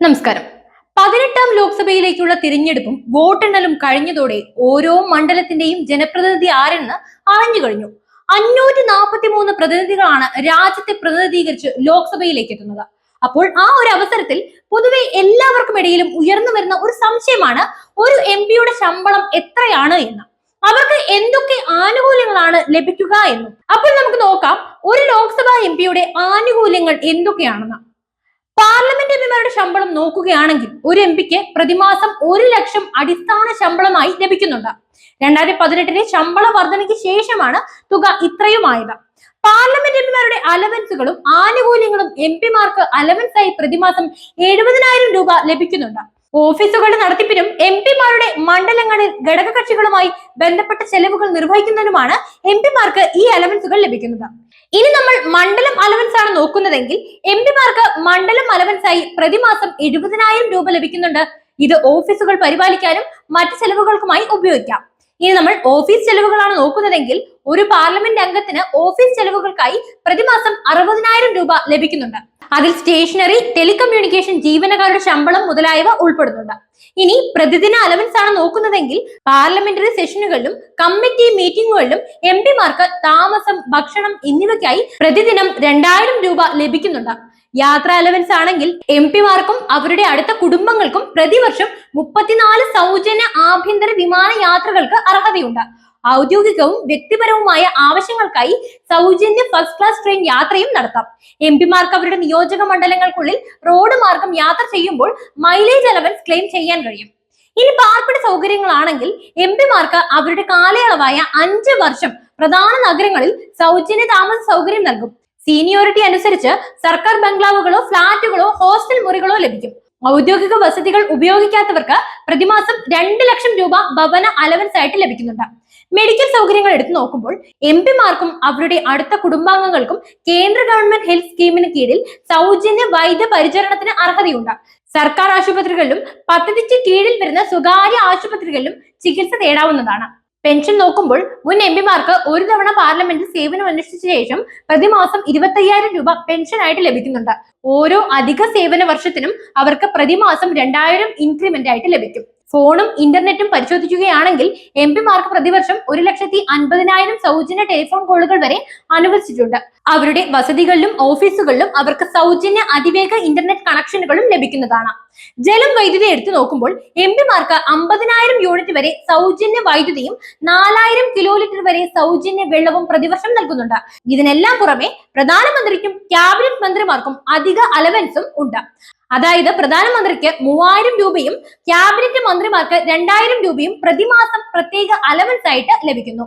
നമസ്കാരം. പതിനെട്ടാം ലോക്സഭയിലേക്കുള്ള തിരഞ്ഞെടുപ്പും വോട്ടെണ്ണലും കഴിഞ്ഞതോടെ ഓരോ മണ്ഡലത്തിന്റെയും ജനപ്രതിനിധി ആരെന്ന് അറിഞ്ഞു കഴിഞ്ഞു. അഞ്ഞൂറ്റി നാൽപ്പത്തി മൂന്ന് പ്രതിനിധികളാണ് രാജ്യത്തെ പ്രതിനിധീകരിച്ച് ലോക്സഭയിലേക്ക് എത്തുന്നത്. അപ്പോൾ ആ ഒരു അവസരത്തിൽ പൊതുവെ എല്ലാവർക്കും ഇടയിലും ഉയർന്നു വരുന്ന ഒരു സംശയമാണ് ഒരു എം പിയുടെ ശമ്പളം എത്രയാണ് എന്ന്. അവർക്ക് എന്തൊക്കെ ആനുകൂല്യങ്ങളാണ് ലഭിക്കുക എന്നും. അപ്പോൾ നമുക്ക് നോക്കാം ഒരു ലോക്സഭാ എം പിയുടെ ആനുകൂല്യങ്ങൾ എന്തൊക്കെയാണെന്ന്. പാർലമെന്റ് എംപിമാരുടെ ശമ്പളം നോക്കുകയാണെങ്കിൽ ഒരു എം പിക്ക് പ്രതിമാസം ഒരു ലക്ഷം അടിസ്ഥാന ശമ്പളമായി ലഭിക്കുന്നുണ്ട്. രണ്ടായിരത്തി പതിനെട്ടിലെ ശമ്പള വർധനയ്ക്ക് ശേഷമാണ് തുക ഇത്രയുമായത്. പാർലമെന്റ് എംപിമാരുടെ അലവൻസുകളും ആനുകൂല്യങ്ങളും എം പിമാർക്ക് അലവൻസായി പ്രതിമാസം എഴുപതിനായിരം രൂപ ലഭിക്കുന്നുണ്ട്. ഓഫീസുകളുടെ നടത്തിപ്പിനും എം പിമാരുടെ മണ്ഡലങ്ങളിൽ ഘടകകക്ഷികളുമായി ബന്ധപ്പെട്ട ചെലവുകൾ നിർവഹിക്കുന്നതിനുമാണ് എം പിമാർക്ക് ഈ അലവൻസുകൾ ലഭിക്കുന്നത്. ഇനി നമ്മൾ മണ്ഡലം അലവൻസ് ആണ് നോക്കുന്നതെങ്കിൽ എം പിമാർക്ക് മണ്ഡലം അലവൻസായി പ്രതിമാസം എഴുപതിനായിരം രൂപ ലഭിക്കുന്നുണ്ട്. ഇത് ഓഫീസുകൾ പരിപാലിക്കാനും മറ്റ് ചെലവുകൾക്കുമായി ഉപയോഗിക്കാം. ഇനി നമ്മൾ ഓഫീസ് ചെലവുകളാണ് നോക്കുന്നതെങ്കിൽ ഒരു പാർലമെന്റ് അംഗത്തിന് ഓഫീസ് ചെലവുകൾക്കായി പ്രതിമാസം അറുപതിനായിരം രൂപ ലഭിക്കുന്നുണ്ട്. അതിൽ സ്റ്റേഷനറി ടെലികമ്മ്യൂണിക്കേഷൻ ജീവനക്കാരുടെ ശമ്പളം മുതലായവ ഉൾപ്പെടുന്നുണ്ട്. ഇനി പ്രതിദിന അലവൻസ് ആണ് നോക്കുന്നതെങ്കിൽ പാർലമെന്ററി സെഷനുകളിലും കമ്മിറ്റി മീറ്റിംഗുകളിലും എം പിമാർക്ക് താമസം ഭക്ഷണം എന്നിവയ്ക്കായി പ്രതിദിനം രണ്ടായിരം രൂപ ലഭിക്കുന്നുണ്ട്. യാത്ര അലവൻസ് ആണെങ്കിൽ എം പിമാർക്കും അവരുടെ അടുത്ത കുടുംബങ്ങൾക്കും പ്രതിവർഷം മുപ്പത്തിനാല് സൗജന്യ ആഭ്യന്തര വിമാന യാത്രകൾക്ക് അർഹതയുണ്ട്. ഔദ്യോഗികവും വ്യക്തിപരവുമായ ആവശ്യങ്ങൾക്കായി സൗജന്യ ഫസ്റ്റ് ക്ലാസ് ട്രെയിൻ യാത്രയും നടത്താം. എം പിമാർക്ക് അവരുടെ നിയോജക മണ്ഡലങ്ങൾക്കുള്ളിൽ റോഡ് മാർഗം യാത്ര ചെയ്യുമ്പോൾ മൈലേജ് അലവൻസ് ക്ലെയിം ചെയ്യാൻ കഴിയും. ഇനി പാർപ്പിട സൗകര്യങ്ങളാണെങ്കിൽ എം പിമാർക്ക് അവരുടെ കാലയളവായ അഞ്ച് വർഷം പ്രധാന നഗരങ്ങളിൽ സൗജന്യ താമസ സൗകര്യം നൽകും. സീനിയോറിറ്റി അനുസരിച്ച് സർക്കാർ ബംഗ്ലാവുകളോ ഫ്ളാറ്റുകളോ ഹോസ്റ്റൽ മുറികളോ ലഭിക്കും. ഔദ്യോഗിക വസതികൾ ഉപയോഗിക്കാത്തവർക്ക് പ്രതിമാസം രണ്ട് ലക്ഷം രൂപ ഭവന അലവൻസ് ആയിട്ട് ലഭിക്കുന്നുണ്ട്. മെഡിക്കൽ സൗകര്യങ്ങൾ എടുത്തു നോക്കുമ്പോൾ എം പിമാർക്കും അവരുടെ അടുത്ത കുടുംബാംഗങ്ങൾക്കും കേന്ദ്ര ഗവൺമെന്റ് ഹെൽത്ത് സ്കീമിന് കീഴിൽ സൗജന്യ വൈദ്യ പരിചരണത്തിന് അർഹതയുണ്ട്. സർക്കാർ ആശുപത്രികളിലും പദ്ധതിക്ക് കീഴിൽ വരുന്ന സ്വകാര്യ ആശുപത്രികളിലും ചികിത്സ തേടാവുന്നതാണ്. പെൻഷൻ നോക്കുമ്പോൾ മുൻ എം പിമാർക്ക് ഒരു തവണ പാർലമെന്റിൽ സേവനം അനുഷ്ഠിച്ച ശേഷം പ്രതിമാസം ഇരുപത്തയ്യായിരം രൂപ പെൻഷനായിട്ട് ലഭിക്കുന്നുണ്ട്. ഓരോ അധിക സേവന വർഷത്തിനും അവർക്ക് പ്രതിമാസം രണ്ടായിരം ഇൻക്രിമെന്റ് ആയിട്ട് ലഭിക്കും. ഫോണും ഇന്റർനെറ്റും പരിശോധിക്കുകയാണെങ്കിൽ എം പിമാർക്ക് പ്രതിവർഷം ഒരു ലക്ഷത്തി അൻപതിനായിരം സൗജന്യ ടെലിഫോൺ കോളുകൾ വരെ അനുവദിച്ചിട്ടുണ്ട്. അവരുടെ വസതികളിലും ഓഫീസുകളിലും അവർക്ക് സൗജന്യ അതിവേഗ ഇന്റർനെറ്റ് കണക്ഷനുകളും ലഭിക്കുന്നതാണ്. ജലം വൈദ്യുതി എടുത്തു നോക്കുമ്പോൾ എം പിമാർക്ക് അമ്പതിനായിരം യൂണിറ്റ് വരെ സൗജന്യ വൈദ്യുതിയും നാലായിരം കിലോ ലിറ്റർ വരെ സൗജന്യ വെള്ളവും പ്രതിവർഷം നൽകുന്നുണ്ട്. ഇതിനെല്ലാം പുറമെ പ്രധാനമന്ത്രിക്കും ക്യാബിനറ്റ് മന്ത്രിമാർക്കും അധിക അലവൻസും ഉണ്ട്. അതായത് പ്രധാനമന്ത്രിക്ക് മൂവായിരം രൂപയും ക്യാബിനറ്റ് മന്ത്രിമാർക്ക് രണ്ടായിരം രൂപയും പ്രതിമാസം പ്രത്യേക അലവൻസ് ആയിട്ട് ലഭിക്കുന്നു.